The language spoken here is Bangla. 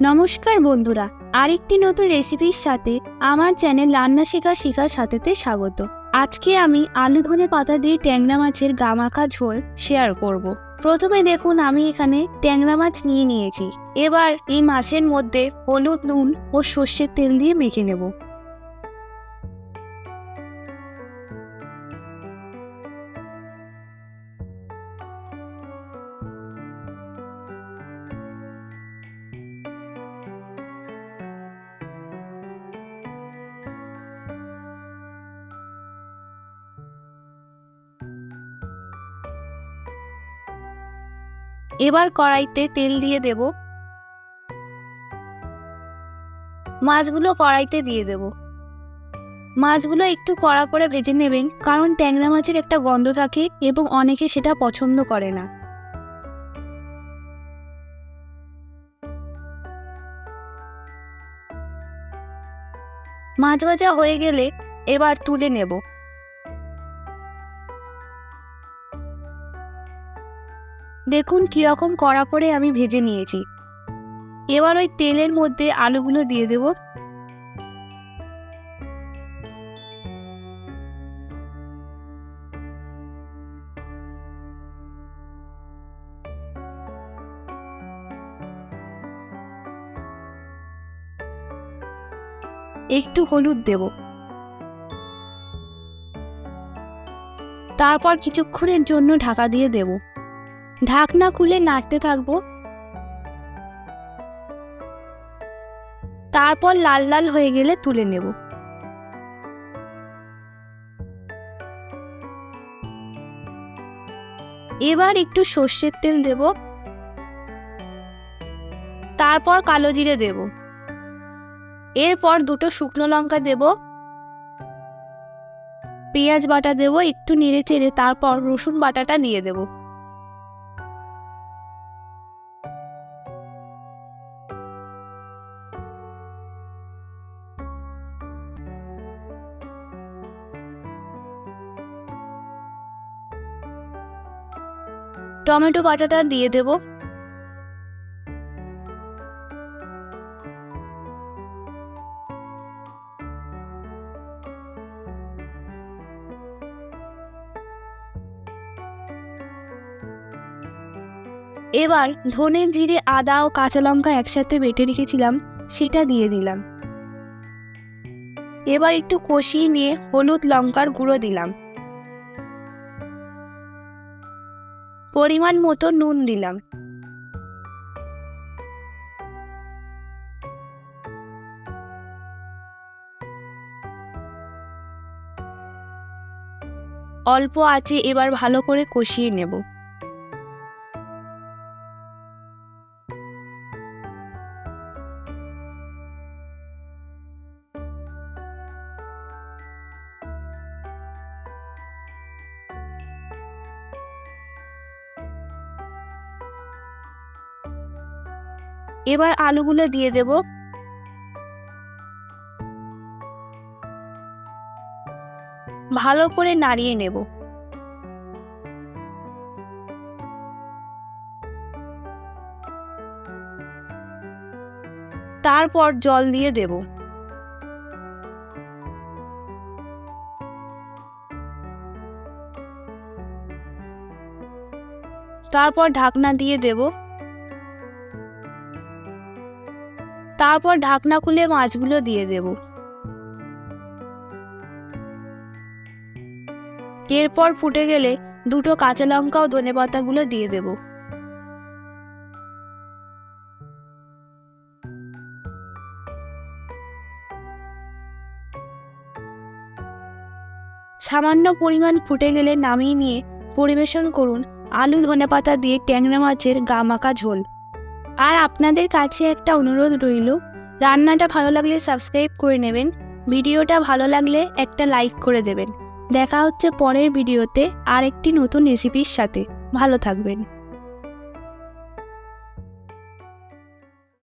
নমস্কার বন্ধুরা, আরেকটি নতুন রেসিপির সাথে আমার চ্যানেল রান্না শেখা শেখার সাথেতে স্বাগত। আজকে আমি আলু ধনে পাতা দিয়ে ট্যাংরা মাছের গামাখা ঝোল শেয়ার করব। প্রথমে দেখুন আমি এখানে ট্যাংরা মাছ নিয়ে নিয়েছি। এবার এই মাছের মধ্যে হলুদ নুন ও সর্ষের তেল দিয়ে মেখে নেব। এবার কড়াইতে তেল দিয়ে দেব। মাছগুলো কড়াইতে দিয়ে দেব। মাছগুলো একটু কড়া করে ভেজে নেবেন, কারণ ট্যাংরা মাছের একটা গন্ধ থাকে এবং অনেকে সেটা পছন্দ করে না। মাছ ভাজা হয়ে গেলে এবার তুলে নেব। দেখুন কীরকম কড়া করে আমি ভেজে নিয়েছি। এবার ওই তেলের মধ্যে আলুগুলো দিয়ে দেব। একটু হলুদ দেব। তারপর কিছুক্ষণের জন্য ঢাকা দিয়ে দেব। ঢাকনা খুলে নাড়তে থাকব। তারপর লাল লাল হয়ে গেলে তুলে নেব। এবার একটু সর্ষের তেল দেব। তারপর কালো জিরে দেব। এরপর দুটো শুকনো লঙ্কা দেব। পেঁয়াজ বাটা দেব, একটু নেড়ে চেড়ে তারপর রসুন বাটাটা দিয়ে দেবো। টমেটো বাটাটা দিয়ে দেব। এবার ধনে জিরে, আদা ও কাঁচা লঙ্কা একসাথে বেটে রেখেছিলাম, সেটা দিয়ে দিলাম। এবার একটু কষিয়ে নিয়ে হলুদ লঙ্কার গুঁড়ো দিলাম। পরিমাণ মতো নুন দিলাম। অল্প আছে এবার ভালো করে কষিয়ে নেব। এবার আলুগুলো দিয়ে দেব। ভালো করে নাড়িয়ে নেব। তারপর জল দিয়ে দেব। তারপর ঢাকনা দিয়ে দেবো। তারপর ঢাকনা খুলে মাছগুলো দিয়ে দেব। এরপর ফুটে গেলে দুটো কাঁচা লঙ্কা ও ধনে পাতাগুলো দিয়ে দেব। সামান্য পরিমাণ ফুটে গেলে নামিয়ে নিয়ে পরিবেশন করুন আলু ধনে পাতা দিয়ে ট্যাংরা মাছের গা মাখা ঝোল। আর আপনাদের কাছে একটা অনুরোধ রইল, রান্নাটা ভালো লাগলে সাবস্ক্রাইব করে নেবেন, ভিডিওটা ভালো লাগলে একটা লাইক করে দেবেন। দেখা হচ্ছে পরের ভিডিওতে আর একটি নতুন রেসিপির সাথে। ভালো থাকবেন।